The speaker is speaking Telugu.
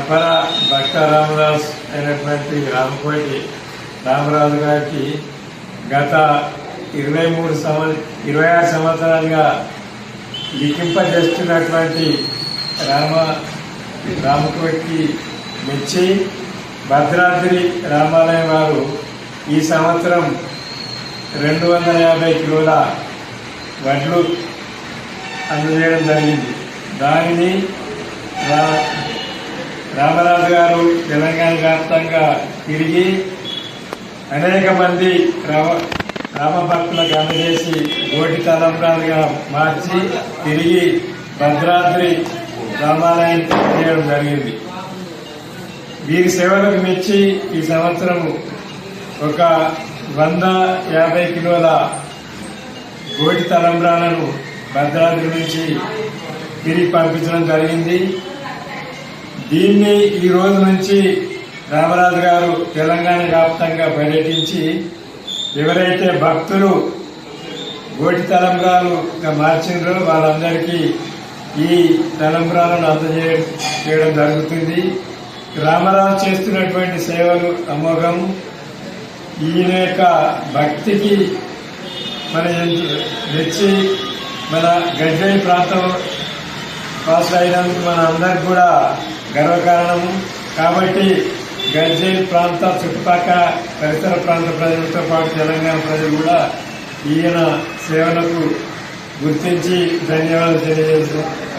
అపర భక్త రామదాస్ అయినటువంటి రామకోటి రామరాజు గారికి గత ఇరవై మూడు సంవ ఇరవై ఆరు సంవత్సరాలుగా లిఖింపజేస్తున్నటువంటి రామ రామకోటికి మెచ్చి భద్రాద్రి రామాలయం వారు ఈ సంవత్సరం రెండు వందల యాభై కిలోల వడ్లు అందజేయడం జరిగింది. దానిని రా రామరాజు గారు తెలంగాణ వ్యాప్తంగా తిరిగి అనేక మంది రామ రామభక్తులకు అందజేసి ఓటి తలంబ్రాలుగా మార్చి తిరిగి భద్రాద్రి రామాలయం చేయడం జరిగింది. వీరి సేవలకు మెచ్చి ఈ సంవత్సరం ఒక వంద యాభై కిలోల గోటి తలంబ్రాలను భద్రాద్రి నుంచి తిరిగి పంపించడం జరిగింది. దీన్ని ఈ రోజు నుంచి రామరాజు గారు తెలంగాణ వ్యాప్తంగా పర్యటించి ఎవరైతే భక్తులు గోటి తలంబ్రాలుగా మార్చిండ్రో వాళ్ళందరికీ ఈ తలంబ్రాలను అందజేయ చేయడం జరుగుతుంది. రామరాజు చేస్తున్నటువంటి సేవలు అమోఘం. ఈయన యొక్క భక్తికి మన ఎందు- మెచ్చి మన గజ్వేల్ ప్రాంతం పాస్ అయినందుకు మన అందరికి కూడా గర్వకారణము కాబట్టి గజ్వేల్ ప్రాంత చుట్టుపక్క పరిసర ప్రాంత ప్రజలతో పాటు తెలంగాణ ప్రజలు కూడా ఈయన సేవలకు గుర్తించి ధన్యవాదాలు తెలియజేస్తున్నారు